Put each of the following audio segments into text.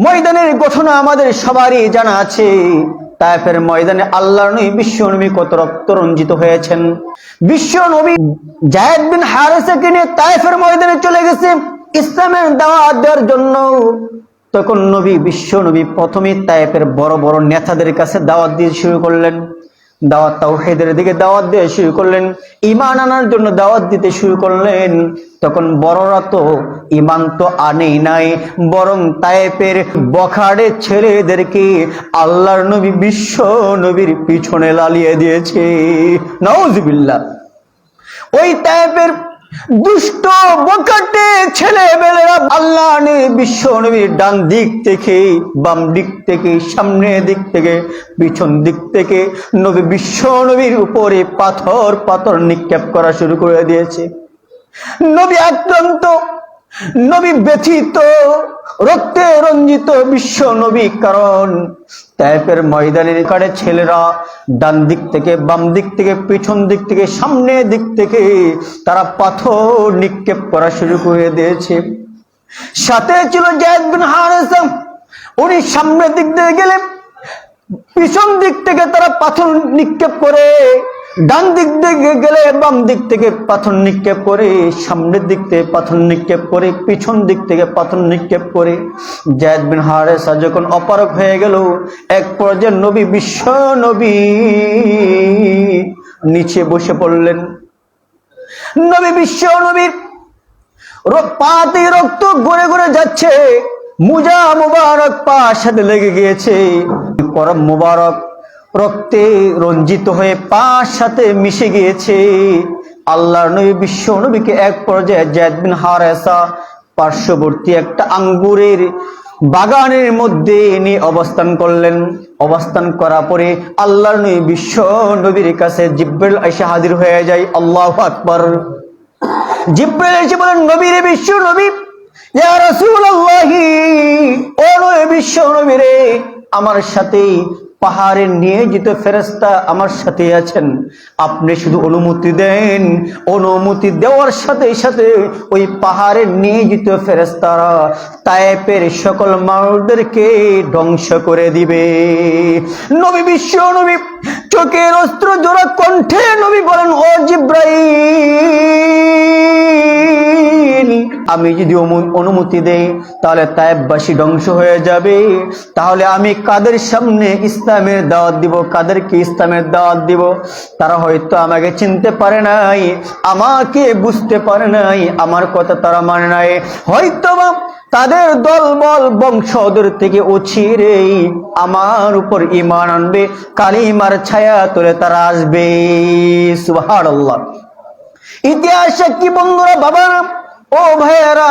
ময়দানের ঘটনা আমাদের সবারই জানা আছে। তাইফের ময়দানে আল্লাহ নবী, বিশ্ব নবী কত রক্ত রঞ্জিত হয়েছেন। বিশ্ব নবী জায়েদ বিন হারেসাকে নিয়ে তাইফের ময়দানে চলে গেছে ইসলামের দাওয়াত দেওয়ার জন্য। তখন নবী, বিশ্ব নবী প্রথমে তাইফের বড় বড় নেতাদের কাছে দাওয়াত দিয়ে শুরু করলেন। দাওয়াত তাওহীদের দিকে দাওয়াত দিয়ে শুরু করলেন ইমান আনার জন্য দাওয়াত দিতে শুরু করলেন। তখন বড়রা তো ঈমান তো আনেই নাই, বরং তায়েফের বখাড়ে ছেলেদেরকে আল্লাহর নবী, বিশ্ব নবীর পিছনে লালিয়ে দিয়েছে। নাউজুবিল্লাহ। ওই টাইপের দুষ্ট, বকাটে ছেলে বেলেরা আল্লাহ বিশ্ব নবীর ডান দিক থেকে, বাম দিক থেকে সামনে দিক থেকে, পিছন দিক থেকে নবী বিশ্ব নবীর উপরে পাথর পাথর নিক্ষেপ করা শুরু করে দিয়েছে। নবী আক্রান্ত নবী ব্যথিত, রক্তে রঞ্জিত বিশ্ব নবী কারণ টাইপের ময়দানের কারে ছেলেরা ডান দিক থেকে বাম দিক থেকে পিছন দিক থেকে সামনে দিক থেকে তারা পাথর নিক্ষেপ করা শুরু করে দিয়েছে। সাথে ছিল জায়দ বিন উনি সামনের দিক দিয়ে গেলেন, পিছন দিক থেকে তারা পাথর নিক্ষেপ করে ডান দিক থেকে গেলে বাম দিক থেকে পাথর নিক্ষেপ করে, সামনের দিক থেকে পাথর নিক্ষেপ করে, পিছন দিক থেকে পাথর নিক্ষেপ করে। জায়দ বিন হারেসা যখন অপারক হয়ে গেল, এক পর্যায়ে নবী, বিশ্ব নবী নিচে বসে পড়লেন। নবী, বিশ্ব নবীর পাতে রক্ত গড়ে গড়ে যাচ্ছে। মুজা মুবারক পা সাথে লেগে গিয়েছে। করম মুবারক রক্তে রঞ্জিত হয়ে পা সাথে মিশে গিয়েছে। আল্লাহর নবী, বিশ্ব নবীকে এক পর্যায়ে জায়দ বিন হারেসা পার্শ্ববর্তী একটা আঙ্গুরের বাগানের মধ্যে নিয়ে অবস্থান করলেন। অবস্থান করা পরে আল্লাহর নবী, বিশ্ব নবীর কাছে জিব্রাইল এসে হাজির হয়ে যায়। আল্লাহ আকবর। জিব্রাইল এসে বলেন, নবীরে, বিশ্ব নবী! বিশ্ব নবী আমার সাথে পাহাড়ে নিয়ে যেতে ফেরেশতা আমার সাথে আছেন। আপনি শুধু অনুমতি দেন। অনুমতি দেওয়ার সাথে সাথে ওই পাহাড়ে নিয়ে যেতে ফেরেশতারা তায়েপের সকল মানুষদেরকে ধ্বংস করে দিবে। নবী বিশ্ব, নবী চোখের অস্ত্র জোড়া কণ্ঠে নবী বলেন, ও জিব্রাইল! আমি যদি অনুমতি দেই, তাহলে তায়েববাসী ধ্বংস হয়ে যাবে। তাহলে আমি কাদের সামনে ইসলামের দাওয়াত দিব কাদেরকে ইসলামের দাওয়াত দিব? তারা হয়তো আমাকে চিনতে পারে নাই, আমাকে বুঝতে পারে নাই, আমার কথা তারা মানে নাই। হয়তো তাদের দলবল বংশধর থেকে উছিরেই আমার উপর ইমান আনবে, কালিমার ছায়া তুলে তারা আসবে। সুবহানাল্লাহ। ইতিহাসে কি বন্ধুরা বাবারা? ও ভাইয়েরা,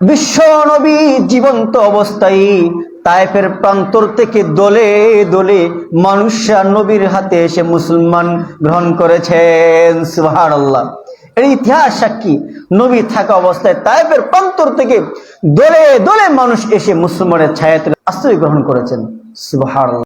বিশ্ব নবী জীবন্ত অবস্থায় তাইফের প্রান্তর থেকে দলে দলে মানুষরা নবীর হাতে এসে মুসলমান গ্রহণ করেছেন। সুবহানাল্লাহ। এর ইতিহাস সাক্ষী নবী থাকা অবস্থায় তাইফের প্রান্তর থেকে দলে দলে মানুষ এসে মুসলমানের ছায়াতে আশ্রয় গ্রহণ করেছেন। সুবহানাল্লাহ।